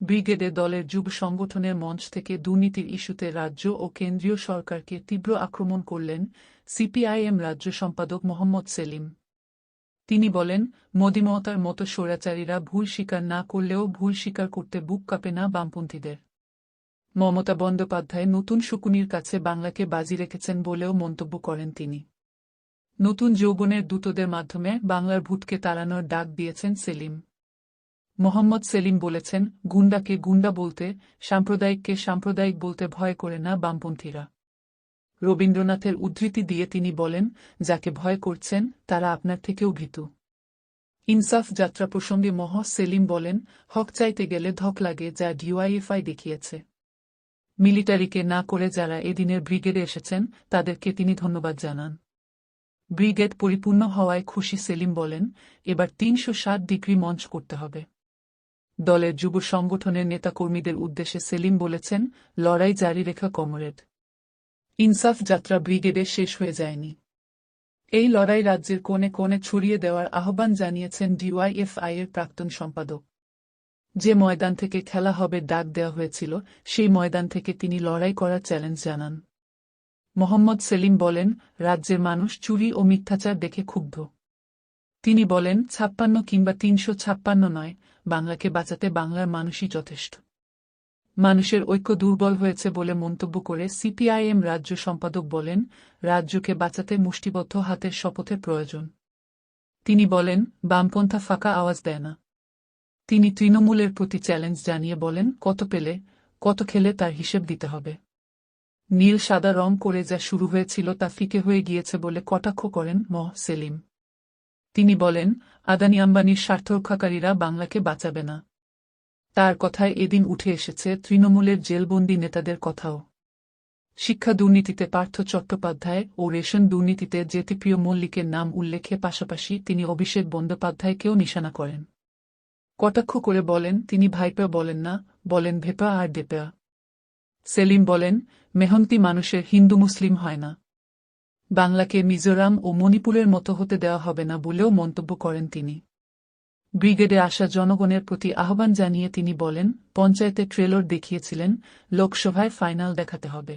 ব্রিগেডে দলের যুব সংগঠনের মঞ্চ থেকে দুর্নীতির ইস্যুতে রাজ্য ও কেন্দ্রীয় সরকারকে তীব্র আক্রমণ করলেন সিপিআইএম রাজ্য সম্পাদক মোহাম্মদ সেলিম। তিনি বলেন মোদিমতার মতো স্বৈরাচারীরা ভুল স্বীকার না করলেও ভুল স্বীকার করতে বুক কাঁপে না বামপন্থীদের। মমতা বন্দ্যোপাধ্যায় নতুন শকুনির কাছে বাংলাকে বাজি রেখেছেন বলেও মন্তব্য করেন তিনি। নতুন যৌবনের দূতদের মাধ্যমে বাংলার ভূতকে তাড়ানোর ডাক দিয়েছেন সেলিম। মোহাম্মদ সেলিম বলেছেন, গুন্ডাকে গুন্ডা বলতে, সাম্প্রদায়িককে সাম্প্রদায়িক বলতে ভয় করে না বামপন্থীরা। রবীন্দ্রনাথের উদ্ধৃতি দিয়ে তিনি বলেন, যাকে ভয় করছেন, তারা আপনার থেকেও ভীতু। ইনসাফ যাত্রা প্রসঙ্গে মহ সেলিম বলেন, হক চাইতে গেলে ধক লাগে যা ডিওয়াইএফআই দেখিয়েছে। মিলিটারিকে না করে যারা এদিনের ব্রিগেডে এসেছেন, তাদেরকে তিনি ধন্যবাদ জানান। ব্রিগেড পরিপূর্ণ হওয়ায় খুশি সেলিম বলেন, এবার তিনশো ষাট ডিগ্রি মঞ্চ করতে হবে। দলের যুব সংগঠনের নেতাকর্মীদের উদ্দেশ্যে সেলিম বলেছেন, লড়াই জারি রেখা কমরেড। ইনসাফ যাত্রা ব্রিগেডে শেষ হয়ে যায়নি। এই লড়াই রাজ্যের কোণে কোণে ছড়িয়ে দেওয়ার আহ্বান জানিয়েছেন ডিওয়াইএফআই এর প্রাক্তন সম্পাদক। যে ময়দান থেকে খেলা হবে ডাক দেওয়া হয়েছিল, সেই ময়দান থেকে তিনি লড়াই করার চ্যালেঞ্জ জানান। মোহাম্মদ সেলিম বলেন, রাজ্যের মানুষ চুরি ও মিথ্যাচার দেখে ক্ষুব্ধ। তিনি বলেন, ছাপ্পান্ন কিংবা তিনশো ছাপ্পান্ন নয় বাংলাকে বাঁচাতে বাংলার মানুষই যথেষ্ট। মানুষের ঐক্য দুর্বল হয়েছে বলে মন্তব্য করে সিপিআইএম রাজ্য সম্পাদক বলেন, রাজ্যকে বাঁচাতে মুষ্টিবদ্ধ হাতের শপথের প্রয়োজন। তিনি বলেন, বামপন্থা ফাঁকা আওয়াজ দেয় না। তিনি তৃণমূলের প্রতি চ্যালেঞ্জ জানিয়ে বলেন, কত পেলে, কত খেলে তার হিসেব দিতে হবে। নীল সাদা রং করে যা শুরু হয়েছিল তা ফিকে হয়ে গিয়েছে বলে কটাক্ষ করেন মহ সেলিম। তিনি বলেন, আদানি আম্বানির স্বার্থরক্ষাকারীরা বাংলাকে বাঁচাবে না। তার কথায় এদিন উঠে এসেছে তৃণমূলের জেলবন্দি নেতাদের কথাও। শিক্ষা দুর্নীতিতে পার্থ চট্টোপাধ্যায় ও রেশন দুর্নীতিতে জ্যোতিপ্রিয় মল্লিকের নাম উল্লেখে পাশাপাশি তিনি অভিষেক বন্দ্যোপাধ্যায়কেও নিশানা করেন। কটাক্ষ করে বলেন, তিনি ভাইপা বলেন না, বলেন ভেপা আর ডেপা সেলিম বলেন, মেহন্তি মানুষের হিন্দু মুসলিম হয় না। বাংলাকে মিজোরাম ও মণিপুরের মতো হতে দেওয়া হবে না বলেও মন্তব্য করেন তিনি। ব্রিগেডে আসা জনগণের প্রতি আহ্বান জানিয়ে তিনি বলেন, পঞ্চায়েতে ট্রেলর দেখিয়েছিলেন, লোকসভায় ফাইনাল দেখাতে হবে।